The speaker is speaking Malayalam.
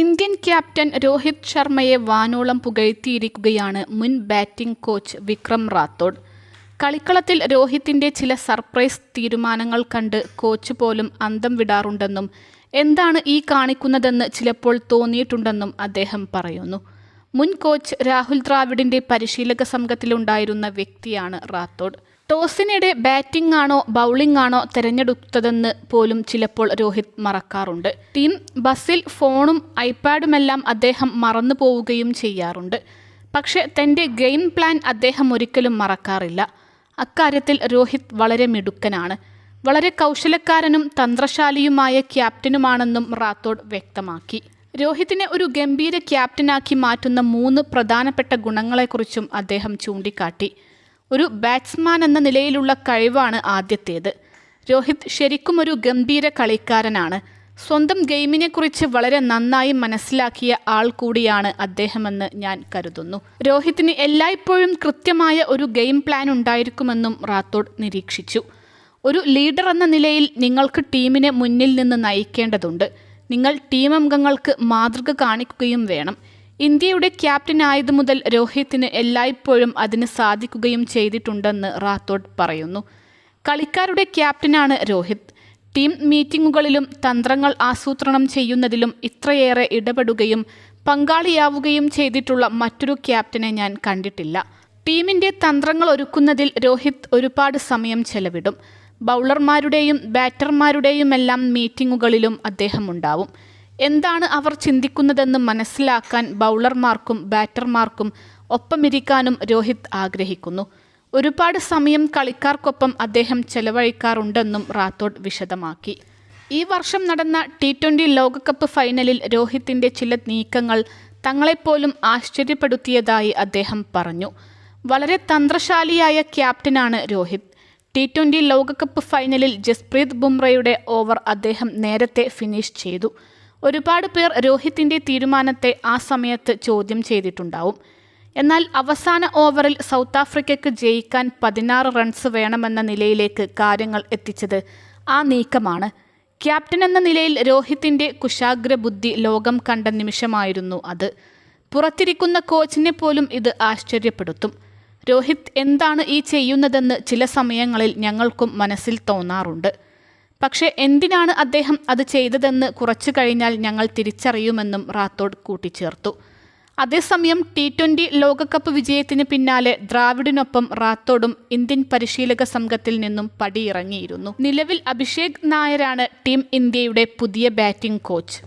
ഇന്ത്യൻ ക്യാപ്റ്റൻ രോഹിത് ശർമ്മയെ വാനോളം പുകഴ്ത്തിയിരിക്കുകയാണ് മുൻ ബാറ്റിംഗ് കോച്ച് വിക്രം റാത്തോഡ്. കളിക്കളത്തിൽ രോഹിത്തിന്റെ ചില സർപ്രൈസ് തീരുമാനങ്ങൾ കണ്ട് കോച്ച് പോലും അന്തം വിടാറുണ്ടെന്നും എന്താണ് ഈ കാണിക്കുന്നതെന്ന് ചിലപ്പോൾ തോന്നിയിട്ടുണ്ടെന്നും അദ്ദേഹം പറയുന്നു. മുൻ കോച്ച് രാഹുൽ ദ്രാവിഡിന്റെ പരിശീലക സംഘത്തിലുണ്ടായിരുന്ന വ്യക്തിയാണ് റാത്തോഡ്. ടോസിനിടെ ബാറ്റിംഗ് ആണോ ബൗളിംഗ് ആണോ തിരഞ്ഞെടുത്തതെന്ന് പോലും ചിലപ്പോൾ രോഹിത് മറക്കാറുണ്ട്. ടീം ബസ്സിൽ ഫോണും ഐപാഡുമെല്ലാം അദ്ദേഹം മറന്നു പോവുകയും ചെയ്യാറുണ്ട്. പക്ഷേ തന്റെ ഗെയിം പ്ലാൻ അദ്ദേഹം ഒരിക്കലും മറക്കാറില്ല. അക്കാര്യത്തിൽ രോഹിത് വളരെ മിടുക്കനാണ്. വളരെ കൗശലക്കാരനും തന്ത്രശാലിയുമായ ക്യാപ്റ്റനുമാണെന്നും റാത്തോഡ് വ്യക്തമാക്കി. രോഹിത്തിനെ ഒരു ഗംഭീര ക്യാപ്റ്റനാക്കി മാറ്റുന്ന മൂന്ന് പ്രധാനപ്പെട്ട ഗുണങ്ങളെക്കുറിച്ചും അദ്ദേഹം ചൂണ്ടിക്കാട്ടി. ഒരു ബാറ്റ്സ്മാൻ എന്ന നിലയിലുള്ള കഴിവാണ് ആദ്യത്തേത്. രോഹിത് ശരിക്കും ഒരു ഗംഭീര കളിക്കാരനാണ്. സ്വന്തം ഗെയിമിനെക്കുറിച്ച് വളരെ നന്നായി മനസ്സിലാക്കിയ ആൾ കൂടിയാണ് അദ്ദേഹമെന്ന് ഞാൻ കരുതുന്നു. രോഹിത്തിന് എല്ലായ്പ്പോഴും കൃത്യമായ ഒരു ഗെയിം പ്ലാൻ ഉണ്ടായിരിക്കുമെന്നും റാത്തോഡ് നിരീക്ഷിച്ചു. ഒരു ലീഡർ എന്ന നിലയിൽ നിങ്ങൾക്ക് ടീമിനെ മുന്നിൽ നിന്ന് നയിക്കേണ്ടതുണ്ട്. നിങ്ങൾ ടീം അംഗങ്ങൾക്ക് മാതൃക കാണിക്കുകയും വേണം. ഇന്ത്യയുടെ ക്യാപ്റ്റൻ ആയതു മുതൽ രോഹിത്തിന് എല്ലായ്പ്പോഴും അതിന് സാധിക്കുകയും ചെയ്തിട്ടുണ്ടെന്ന് റാത്തോഡ് പറയുന്നു. കളിക്കാരുടെ ക്യാപ്റ്റനാണ് രോഹിത്. ടീം മീറ്റിംഗുകളിലും തന്ത്രങ്ങൾ ആസൂത്രണം ചെയ്യുന്നതിലും ഇത്രയേറെ ഇടപെടുകയും പങ്കാളിയാവുകയും ചെയ്തിട്ടുള്ള മറ്റൊരു ക്യാപ്റ്റനെ ഞാൻ കണ്ടിട്ടില്ല. ടീമിന്റെ തന്ത്രങ്ങൾ ഒരുക്കുന്നതിൽ രോഹിത് ഒരുപാട് സമയം ചെലവിടും. ബൗളർമാരുടെയും ബാറ്റർമാരുടെയുമെല്ലാം മീറ്റിംഗുകളിലും അദ്ദേഹം ഉണ്ടാവും എന്താണ് അവർ ചിന്തിക്കുന്നതെന്ന് മനസ്സിലാക്കാൻ ബൗളർമാർക്കും ബാറ്റർമാർക്കും ഒപ്പമിരിക്കാനും രോഹിത് ആഗ്രഹിക്കുന്നു. ഒരുപാട് സമയം കളിക്കാർക്കൊപ്പം അദ്ദേഹം ചെലവഴിക്കാറുണ്ടെന്നും റാത്തോഡ് വിശദമാക്കി. ഈ വർഷം നടന്ന ടി ട്വന്റി ലോകകപ്പ് ഫൈനലിൽ രോഹിത്തിന്റെ ചില നീക്കങ്ങൾ തങ്ങളെപ്പോലും ആശ്ചര്യപ്പെടുത്തിയതായി അദ്ദേഹം പറഞ്ഞു. വളരെ തന്ത്രശാലിയായ ക്യാപ്റ്റനാണ് രോഹിത്. ടി ട്വന്റി ലോകകപ്പ് ഫൈനലിൽ ജസ്പ്രീത് ബുംറയുടെ ഓവർ അദ്ദേഹം നേരത്തെ ഫിനിഷ് ചെയ്തു. ഒരുപാട് പേർ രോഹിത്തിന്റെ തീരുമാനത്തെ ആ സമയത്ത് ചോദ്യം ചെയ്തിട്ടുണ്ടാവും. എന്നാൽ അവസാന ഓവറിൽ സൗത്ത് ആഫ്രിക്കയ്ക്ക് ജയിക്കാൻ പതിനാറ് റൺസ് വേണമെന്ന നിലയിലേക്ക് കാര്യങ്ങൾ എത്തിച്ചത് ആ നീക്കമാണ്. ക്യാപ്റ്റൻ എന്ന നിലയിൽ രോഹിത്തിന്റെ കുശാഗ്ര ബുദ്ധി ലോകം കണ്ട നിമിഷമായിരുന്നു അത്. പുറത്തിരിക്കുന്ന കോച്ചിനെ പോലും ഇത് ആശ്ചര്യപ്പെടുത്തും. രോഹിത് എന്താണ് ഈ ചെയ്യുന്നതെന്ന് ചില സമയങ്ങളിൽ ഞങ്ങൾക്കും മനസ്സിൽ തോന്നാറുണ്ട്. പക്ഷേ എന്തിനാണ് അദ്ദേഹം അത് ചെയ്തതെന്ന് കുറച്ചു കഴിഞ്ഞാൽ ഞങ്ങൾ തിരിച്ചറിയുമെന്നും റാത്തോഡ് കൂട്ടിച്ചേർത്തു. അതേസമയം ടി ട്വന്റി ലോകകപ്പ് വിജയത്തിന് പിന്നാലെ ദ്രാവിഡിനൊപ്പം റാത്തോഡും ഇന്ത്യൻ പരിശീലക സംഘത്തിൽ നിന്നും പടിയിറങ്ങിയിരുന്നു. നിലവിൽ അഭിഷേക് നായരാണ് ടീം ഇന്ത്യയുടെ പുതിയ ബാറ്റിംഗ് കോച്ച്.